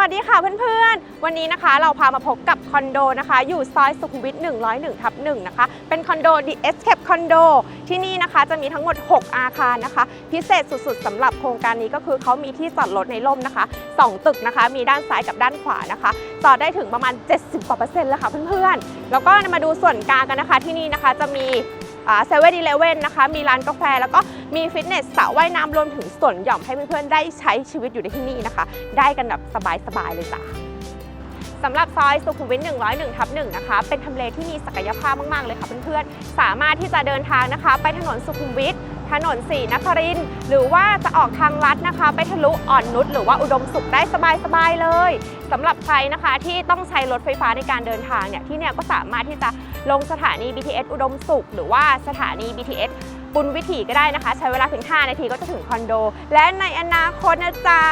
วัสดีค่ะเพื่อนๆ วันนี้นะคะเราพามาพบกับคอนโดนะคะ อยู่ซอยสุขุมวิท 101ทับ1นะคะ เป็นคอนโด The Escape Condo ที่นี่นะคะจะมีทั้งหมด 6 อาคารนะคะ พิเศษสุดๆสำหรับโครงการนี้ก็คือเขามีที่จอดรถในร่มนะคะ 2 ตึกนะคะ มีด้านซ้ายกับด้านขวานะคะ จอดได้ถึงประมาณ 70กว่าเปอร์เซ็นต์แล้วค่ะเพื่อนๆ แล้วก็มาดูส่วนกลางกันนะคะที่นี่นะคะจะมี เซเว่นอีเลเว่นนะคะ มีร้านกาแฟ แล้วก็มีฟิตเนสสระว่ายน้ำรวมถึงสวนหย่อมให้เพื่อนๆได้ใช้ชีวิตอยู่ในที่นี่นะคะ ได้กันแบบสบายๆเลยจ้ะสำหรับซอยสุขุมวิท 101 ทับ 1 นะคะ เป็นทำเลที่มีศักยภาพมาก ๆ เลยค่ะเพื่อนๆ สามารถที่จะเดินทางนะคะ ไปถนนสุขุมวิท ถนนสีนครินหรือว่าจะออกทางลัดนะคะ ไปทะลุอ่อนนุชหรือว่าอุดมสุขได้สบายๆเลยสำหรับใครนะคะที่ต้องใช้รถไฟฟ้าในการเดินทางเนี่ยที่เนี่ยก็สามารถที่จะลงสถานี BTS อุดมสุข หรือว่าสถานี BTS บุญวิถีก็ได้นะคะ ใช้เวลาถึง 5 นาทีก็จะถึงคอนโด และในอนาคตนะจ๊ะ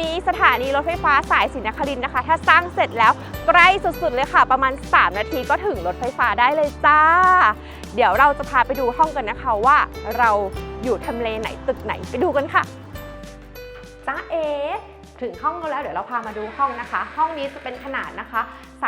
มีสถานีรถไฟฟ้าสายสีนครินนะคะ ถ้าสร้างเสร็จแล้วใกล้สุดๆเลยค่ะ ประมาณ 3 นาทีก็ถึงรถไฟฟ้าได้เลยจ้า เดี๋ยวเราจะพาไปดูห้องกันนะคะว่าเราอยู่ทำเลไหนตึกไหนไปดูกันค่ะจ้าเอถึงห้องกันแล้วเดี๋ยวเราพามาดูห้องนะคะ ห้องนี้จะเป็นขนาดนะคะ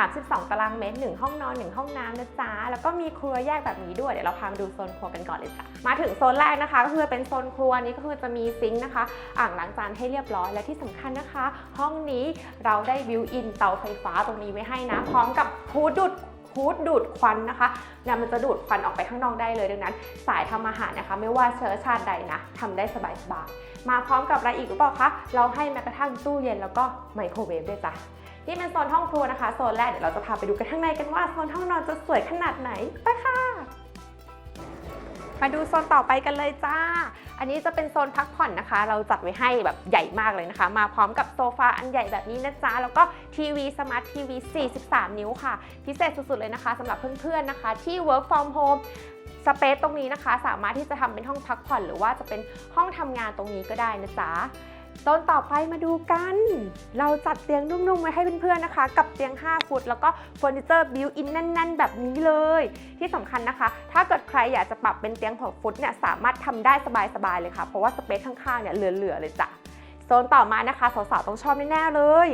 32 ตารางเมตร 1 ห้องนอน 1 ห้องน้ำนะจ๊ะ แล้วก็มีครัวแยกแบบนี้ด้วยเดี๋ยวเราพามาดูโซนครัวกันก่อนเลยจ้ะมาถึงโซนแรกนะคะ ก็คือเป็นโซนครัวนี้ก็คือจะมีซิงค์นะคะ อ่างล้างจานให้เรียบร้อยและที่สำคัญนะคะ ห้องนี้เราได้บิวอินเตาไฟฟ้าตรงนี้ไว้ให้นะ พร้อมกับฮูดดูด ฮูดดูดควันนะคะเนี่ยมันจะดูดควันออกไปข้างนอกได้เลยดังนั้น สายทำอาหารนะคะ ไม่ว่าเชื้อชาติใดนะทำได้สบายๆมาพร้อมกับอะไรอีกหรือเปล่าคะเราให้แม้กระทั่งตู้เย็นแล้วก็ไมโครเวฟด้วยจ้ะนี่เป็นโซนห้องครัวนะคะโซนแรกเดี๋ยวเราจะพาไปดูกันข้างในกันว่าโซนห้องนอนจะสวยขนาดไหนไปค่ะมาดูโซนต่อไปกันเลยจ้า อันนี้จะเป็นโซนพักผ่อนนะคะ เราจัดไว้ให้แบบใหญ่มากเลยนะคะ มาพร้อมกับโซฟาอันใหญ่แบบนี้นะจ๊ะ แล้วก็ทีวีสมาร์ททีวี 43 นิ้วค่ะ พิเศษสุดๆเลยนะคะสำหรับเพื่อนๆนะคะ ที่ work from home สเปซตรงนี้นะคะ สามารถที่จะทำเป็นห้องพักผ่อน หรือว่าจะเป็นห้องทำงานตรงนี้ก็ได้นะจ๊ะ โซนต่อไปมาดูกัน เราจัดเตียงนุ่มๆไว้ให้เพื่อนๆนะคะ กับเตียง 5 ฟุต แล้วก็เฟอร์นิเจอร์บิวอินแน่น ๆ แบบนี้เลย ที่สำคัญนะคะ ถ้าเกิดใครอยากจะปรับเป็นเตียง 6 ฟุตเนี่ยสามารถทำได้สบายๆเลยค่ะ เพราะว่าสเปซข้างๆเนี่ยเหลือๆเลยจ้ะโซนต่อมานะคะสาวๆต้องชอบแน่ๆเลย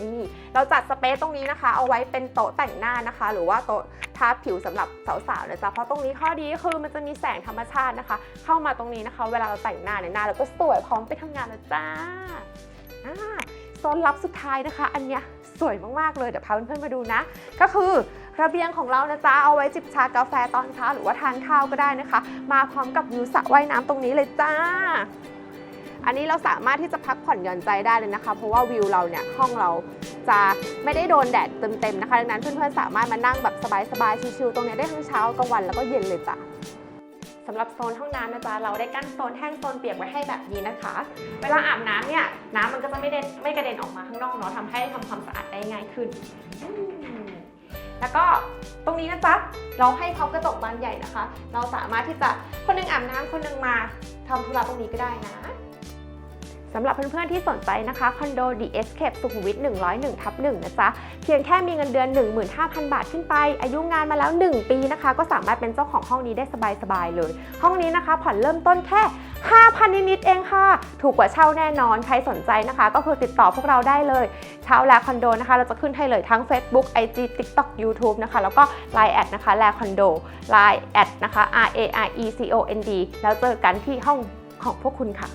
นี่เราจัดสเปซตรงนี้นะคะ เอาไว้เป็นโต๊ะแต่งหน้านะคะ หรือว่าโต๊ะ ทาผิวสำหรับสาวๆนะจ๊ะเพราะตรงนี้ข้อดีคือมันจะมีแสงธรรมชาตินะคะ เข้ามาตรงนี้นะคะ เวลาเราแต่งหน้าเนี่ยหน้าเราก็สวยพร้อมไปทำงานแล้วจ้าอ่าโซนลับสุดท้ายนะคะ อันเนี้ยสวยมากๆเลยเดี๋ยวพาเพื่อนๆมาดูนะ ก็คือระเบียงของเรานะจ๊ะเอาไว้จิบชากาแฟตอนเช้าหรือว่าทานข้าวก็ได้นะคะ มาพร้อมกับวิวสระว่ายน้ำตรงนี้เลยจ้า อันนี้เราสามารถที่จะพักผ่อนหย่อนใจได้เลยนะคะ เพราะว่าวิวเราเนี่ยห้องเรา จะไม่ได้โดนแดดเต็มๆนะคะ ดังนั้นเพื่อนๆสามารถมานั่งแบบสบายๆชิลๆตรงนี้ได้ทั้งเช้ากลางวันแล้วก็เย็นเลยจ้ะสำหรับโซนห้องน้ำนะจ๊ะเราได้กั้นโซนแห้งโซนเปียกไว้ให้แบบนี้นะคะ เวลาอาบน้ำเนี่ยน้ำมันก็จะไม่เด็นไม่กระเด็นออกมาข้างนอกเนาะทำให้ทำความสะอาดได้ง่ายขึ้น แล้วก็ตรงนี้นะจ๊ะเราให้พร้อมกระจกบานใหญ่นะคะ เราสามารถที่จะคนหนึงอาบน้ำคนหนึงมาทำธุระตรงนี้ก็ได้นะ สำหรับเพื่อนๆที่สนใจนะคะคอนโด The Escape สุขุมวิท101ทับ1นะจ๊ะเพียงแค่มีเงินเดือน 15,000 บาทขึ้นไป อายุงานมาแล้ว 1 ปีนะคะ ก็สามารถเป็นเจ้าของห้องนี้ได้สบายๆเลย ห้องนี้นะคะผ่อนเริ่มต้นแค่ 5,000 นิดๆเองค่ะ ถูกกว่าเช่าแน่นอน ใครสนใจนะคะ ก็คือติดต่อพวกเราได้เลย เช่าแลคอนโดนะคะ เราจะขึ้นให้เลยทั้ง Facebook IG TikTok YouTube นะคะ แล้วก็ Line แอดนะคะแลคอนโด Line แอดนะคะ R A R E C O N D แล้วเจอกันที่ห้องของพวกคุณค่ะ